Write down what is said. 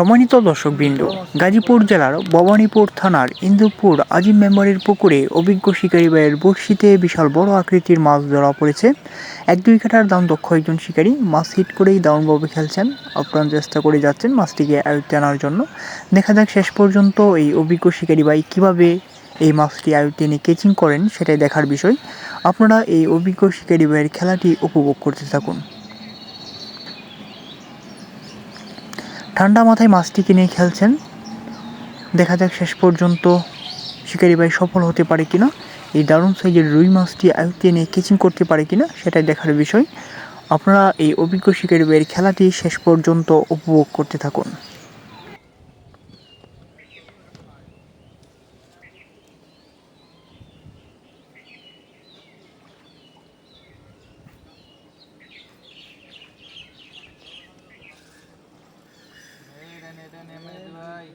সম্মানিত দর্শকবৃন্দ, গাজীপুর জেলার ভবানীপুর থানার ইন্দুপুর আজিম মেম্বারের পুকুরে অভিজ্ঞ শিকারী ভাইয়ের বড়শিতে বিশাল বড় আকৃতির মাছ ধরা পড়েছে। এক দুই কাঠার দাম দক্ষ একজন শিকারী মাছ হিট করেই দারুণভাবে খেলছেন। আপ্রাণ চেষ্টা করে যাচ্ছেন মাছটিকে আয়ত্তে আনার জন্য। দেখা যাক শেষ পর্যন্ত এই অভিজ্ঞ শিকারী ভাই কীভাবে এই মাছটি আয়ত্তে নিয়ে কেচিং করেন, সেটাই দেখার বিষয়। আপনারা এই অভিজ্ঞ শিকারী ভাইয়ের খেলাটি উপভোগ করতে থাকুন। ঠান্ডা মাথায় মাছটিকে নিয়ে খেলছেন। দেখা যাক শেষ পর্যন্ত শিকারি ভাই সফল হতে পারে কিনা। এই দারুণ সাইজের রুই মাছটি আয়ত্তে নিয়ে কিচিং করতে পারে কিনা, সেটাই দেখার বিষয়। আপনারা এই অভিজ্ঞ শিকারি ভাইয়ের খেলাটি শেষ পর্যন্ত উপভোগ করতে থাকুন। দেন এমএস ভাই